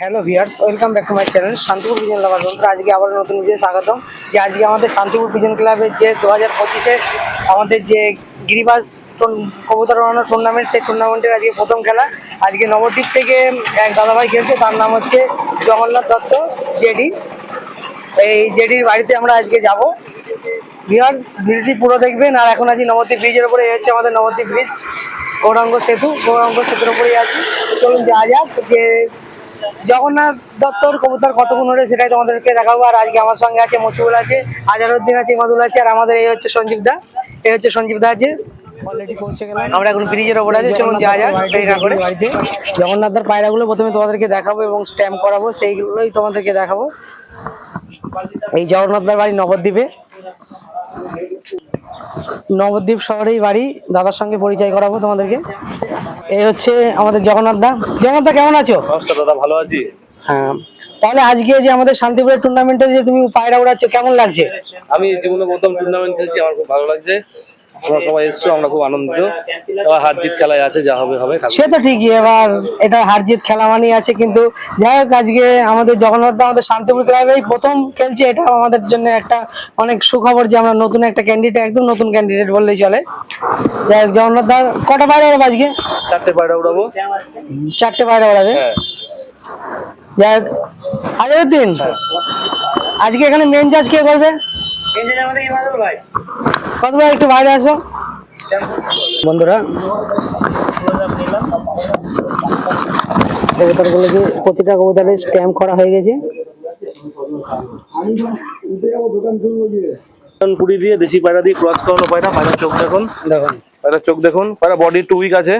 Hello viewers welcome back to my channel Shantipur pigeon lover বন্ধুরা আজকে আবার নতুন ভিডিও স্বাগতম। যে আজকে আমাদের শান্তিপুর পিজন ক্লাবের যে দু হাজার পঁচিশে আমাদের যে টুর্ন- কবুতর উড়ানো টুর্নামেন্ট সেই টুর্নামেন্টের আজকে প্রথম খেলা। আজকে নবদ্বীপ থেকে এক দাদাভাই খেলছে, তার নাম হচ্ছে জগন্নাথ দত্ত, জেডি। এই জেডির বাড়িতে আমরা আজকে যাব। ভিউয়ার্স ভিডিওটি পুরো দেখবেন, আর এখন আছি নবদ্বীপ ব্রিজের উপরে হচ্ছে আমাদের নবদ্বীপ ব্রিজ গৌরাঙ্গ সেতু। গৌরাঙ্গ সেতুর উপরেই আছি। চলুন যাওয়া যাক, যে জগন্নাথ দত্তর কবুতর কতক্ষণ ওঠে সেটাই তোমাদেরকে দেখাবো। আর আজকে আমার সঙ্গে আছে মসিবুল আছে আজারউদ্দিন আছে ইমাদুল আছে আর আমাদের এই হচ্ছে সঞ্জীব দা। এই হচ্ছে সঞ্জীব দা আছে আমরা এখন ব্রিজের ওপরে আছি চলুন যাওয়া যাক দেরি না করে। বাড়িতে জগন্নাথদার পায়রাগুলো প্রথমে তোমাদেরকে দেখাবো এবং স্ট্যাম্প করাবো সেইগুলোই তোমাদেরকে দেখাবো। এই জগন্নাথদার বাড়ি নবদ্বীপে। নবদ্বীপ শহরেই বাড়ি দাদার সঙ্গে পরিচয় করাবো তোমাদেরকে। এই হচ্ছে আমাদের জগন্নাথ দা। জগন্নাথ দা কেমন আছো? দাদা ভালো আছি। হ্যাঁ। তাহলে আজকে যে আমাদের শান্তিপুরের টুর্নামেন্টে যে তুমি পায়রা উড়াচ্ছ কেমন লাগছে? আমি জীবনে প্রথম টুর্নামেন্ট খেলছি আমার খুব ভালো লাগছে। তোমরা সবাই এসছো আমরা খুব আনন্দিত। এবার হার জিত খেলায় আছে যা হবে হবে সে তো ঠিকই এবার এটা হার জিত খেলা মানেই আছে কিন্তু যাই হোক আজকে আমাদের জগন্নাথ আমাদের শান্তিপুর ক্লাবেই প্রথম খেলছে এটা আমাদের জন্য একটা অনেক সুখবর যে আমরা নতুন একটা ক্যান্ডিডেট একদম নতুন ক্যান্ডিডেট বললেই চলে। যাই হোক জগন্নাথ দা কটা পায়রা ওড়াবে আজকে? চারটে পায়রা উড়াবো। চারটে পায়রা ওড়াবে হ্যাঁ। যাই হোক আজহারউদ্দিন আজকে এখানে মেন জাজ কে করবে কত ভাই একটু বাইরে আসো। বন্ধুরা কবুতরগুলোকে প্রতিটা কবুতরের স্ট্যাম্প করা হয়ে গেছে? কুড়ি দিয়ে দেশি পায়রা দিয়ে ক্রস করানো পায়রা পায়রা চোখ দেখুন। দেখুন। পায়রা চোখ দেখুন। পায়রা বডি টু উইক আছে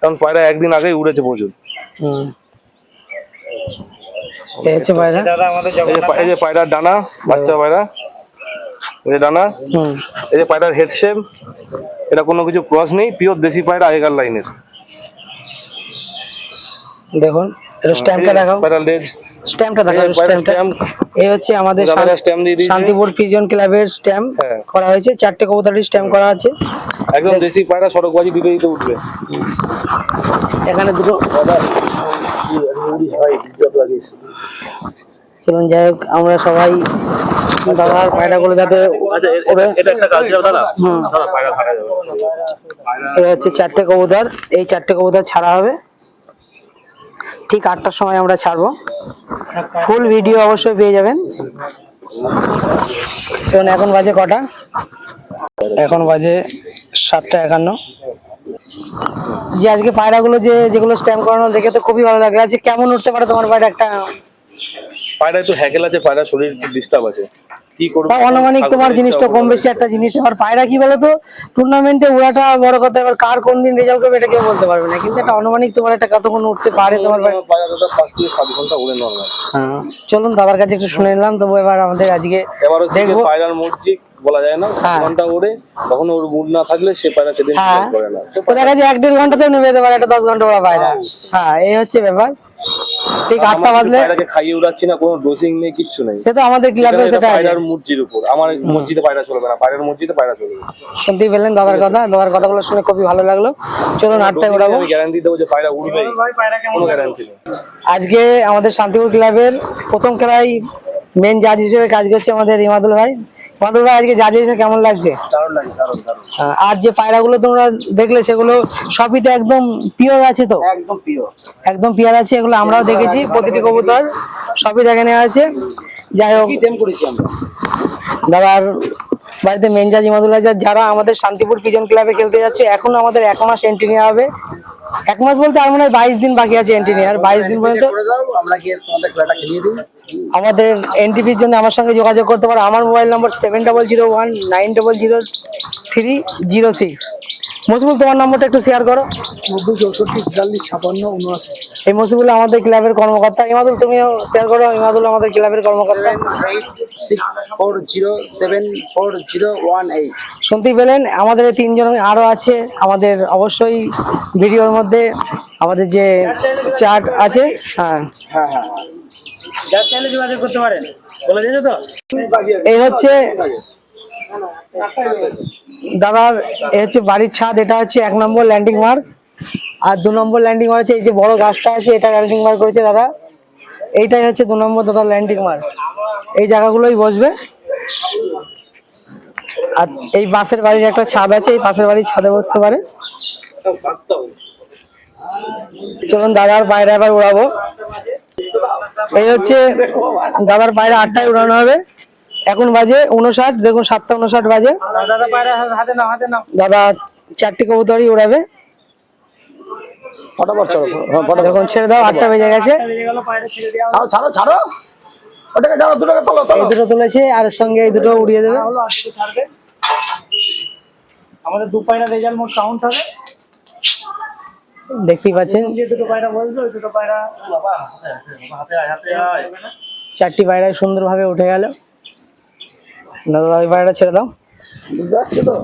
কারণ পায়রা একদিন আগেই উড়েছে প্রচুর। পায়রা। এই যে পায়রার ডানা বাচ্চা পায়রা। এই ডানা এই যে পায়রার হেড শেপ এটা কোনো কিছু ক্রস নেই পিওর দেশি পায়রা আগেকার লাইনের দেখুন এটা স্ট্যাম্পটা দেখাও পায়রার লেজ স্ট্যাম্পটা দেখাও স্ট্যাম্পটা স্ট্যাম্প এই হচ্ছে আমাদের শান্তিপুর পিজন ক্লাবের স্ট্যাম্প হ্যাঁ। করা হয়েছে চারটে কবুতরের স্ট্যাম্প করা আছে একদম দেশি পায়রা সড়কবাজি দিতে দিতে উঠবে এখানে দুটো চলুন যাই হোক আমরা সবাই দাদার পায়রাগুলো যাতে আচ্ছা এটা- একটা কাজ দাদা। দাদা পায়রা যাবে। হচ্ছে চারটে কবুতর। এই চারটে কবুতর ছাড়া হবে। ঠিক আটটার সময় আমরা ছাড়বো। ফুল ভিডিও অবশ্যই পেয়ে যাবেন। এখন বাজে কটা? এখন বাজে সাতটা একান্ন। যে আজকে পায়রাগুলো যে যেগুলো স্ট্যাম্প করানো দেখে তো খুবই ভালো লাগে আজকে কেমন উঠতে পারে তোমার পায়রা? একটা পায়রা একটু হ্যাকেল আছে পায়রা শরীর ডিস্টার্ব আছে। কি করব? তা তোমার জিনিসটা কম বেশি একটা জিনিস। এবার পায়রা কি বলতো? টুর্নামেন্টে উড়াটা বড় কথা এবার কার কোন দিন রেজাল্ট করবে এটা কেউ বলতে পারবে না। কিন্তু একটা অনুমানিক তোমার একটা কতক্ষণ উঠতে পারে তোমার পায়রা পায়রা দাদা পাঁচ থেকে সাত ঘণ্টা উড়ে নর্মাল হ্যাঁ। চলুন দাদার কাছে একটু শুনে নিলাম। তবু এবার আমাদের আজকে এবার দেখব। পায়রার মসজিদ বলা যায় না হ্যাঁ। ঘণ্টা ওর মুড না থাকলে সে পায়রা সেদিন হ্যাঁ। শিকার করে না। দেখা যায় এক দেড় ঘন্টাতেও নেমে যেতে পারে একটা দশ ঘণ্টা ওরা পায়রা। হ্যাঁ এই হচ্ছে ব্যাপার। ঠিক আটটা বাজলে পায়রাকে খাইয়ে উড়াচ্ছি না কোনো ডোজিং নেই কিচ্ছু নেই। সে তো আমাদের ক্লাবে সেটা পায়রার উপর। আমার মসজিদে পায়রা চলবে না। পায়রার মসজিদে পায়রা চলবে। শুনতেই পেলেন দাদার কথা। দাদার কথাগুলো শুনে খুবই ভালো লাগল। চলুন আটটায় উড়াবো। আমি গ্যারান্টি দেবো যে পায়রা উড়বে। কোনো গ্যারান্টি নেই। আজকে আমাদের শান্তিপুর ক্লাবের প্রথম খেলায় মেন জাজ হিসেবে কাজ করছে আমাদের ইমাদুল ভাই। ইমাদুল ভাই আজকে জাজ হিসেবে কেমন লাগছে? আর যে পায়রাগুলো তোমরা দেখলে সেগুলো সবই তো একদম পিওর আছে তো? একদম পিওর একদম পিওর আছে এগুলো আমরাও দেখেছি প্রতিটি কবুতর সবই দেখে নেওয়া আছে। যাই হোক। দাদার বাড়িতে মেন জাজ যারা আমাদের শান্তিপুর পিজন ক্লাবে খেলতে যাচ্ছে এখন আমাদের এক মাস এন্ট্রি নেওয়া হবে। এক মাস বলতে আর মনে হয় বাইশ দিন বাকি আছে এন্ট্রি আর বাইশ দিন পর্যন্ত আমরা কি তোমাদের খেলাটা খেলিয়ে দিই? আমাদের এনটিপির জন্য আমার সঙ্গে যোগাযোগ করতে পারো। আমার mobile number seven double zero one nine double zero three zero six Masibul তোমার নম্বরটা একটু শেয়ার করো। নব্বই চৌষট্টি চল্লিশ ছাপান্ন উনআশি। এই মসিবুল আমাদের ক্লাবের কর্মকর্তা। ইমাদুল তুমিও শেয়ার করো ইমাদুল আমাদের ক্লাবের কর্মকর্তা। Six four zero seven four zero one eight শুনতেই পেলেন আমাদের এই তিনজন আরও আছে। আমাদের অবশ্যই ভিডিওর মধ্যে আমাদের যে চার্ট আছে হ্যাঁ। হ্যাঁ হ্যাঁ। করতে পারেন। এই হচ্ছে দাদার হচ্ছে বাড়ির ছাদ, এটা হচ্ছে এক নম্বর ল্যান্ডিং মার্ক আর দু নম্বর ল্যান্ডিং মার্ক হচ্ছে এই যে বড় গাছটা আছে, এটা ল্যান্ডিং মার্ক করেছে দাদা। এইটাই হচ্ছে দু নম্বর দাদা ল্যান্ডিং মার্ক এই জায়গাগুলোই বসবে। আর এই বাসের বাড়ির একটা ছাদ আছে, এই পাশের বাড়ির ছাদে বসতে পারে। চলুন দাদার বাইরে এবার উড়াবো। এই হচ্ছে দাদার বাইরে আটটায় উড়ানো হবে। এখন বাজে উনষাট দেখুন সাতটা উনষাট বাজে দাদা চারটি কবুতরই উড়াবে ফটাফট চলো ফটাফট দেখুন ছেড়ে দাও আটটা বেজে গেছে ছাড়ো ছাড়ো ছাড়ো ওটাকে ছাড়ো দুটোকে তোলো এই দুটো তুলেছে আর সঙ্গে এই দুটো উড়িয়ে দেবে আমাদের দু পায়রা রেজাল্ট মোট কাউন্ট হবে দেখতেই পাচ্ছেন যে দুটো পায়রা বলবে ওই দুটো পায়রা বাবা হাতে আয় হাতে আয় চারটি পায়রায় সুন্দরভাবে উঠে গেল দাদা ওই পায়রাটা ছেড়ে দাও। পারছ তো।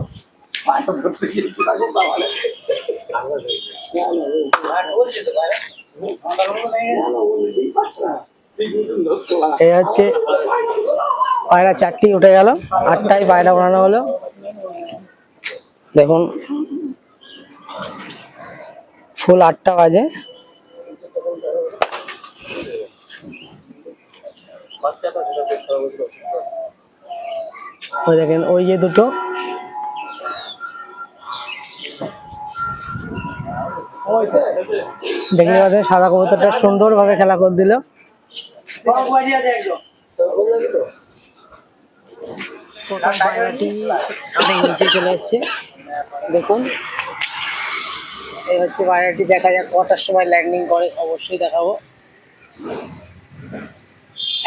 এই হচ্ছে পায়রা চারটি উঠে গেল আটটায় পায়রা বানানো হলো। দেখুন ফুল আটটা বাজে। ওই দেখেন, ওই যে দুটো। দেখে পাচ্ছেন, সাদা কবুতরটা সুন্দরভাবে খেলা করে দিল। প্রথম পায়রাটি চলে এসছে। দেখুন। এই হচ্ছে পায়রাটি, দেখা যাক কটার সময় ল্যান্ডিং করে, অবশ্যই দেখাবো।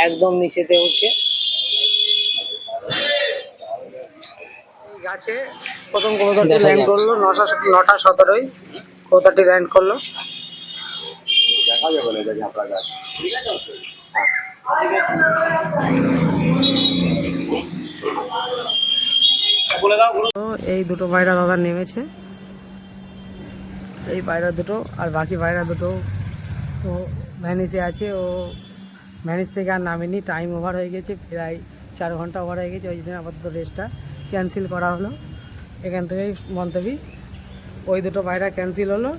একদম নিচেতে উঠছে। এই প্রথম কবুতরটি ল্যান্ড করল নটা নটা সতেরোই কবুতরটি ল্যান্ড করল। দেখা যাবে না এটা ঝাপড়া গাছ বলে দাও এই দুটো পায়রা দাদা নেমেছে। এই পায়রা দুটো আর বাকি পায়রা দুটো তো ভ্যানিসে আছে। ও ভ্যানিস থেকে আর নামেনি। টাইম ওভার হয়ে গেছে প্রায় চার ঘণ্টা ওভার হয়ে গেছে। ওই জন্য আপাতত রেসটা ক্যান্সেল করা হলো। এখান থেকেই মন্তব্য ওই দুটো পায়রা ক্যান্সেল হলো।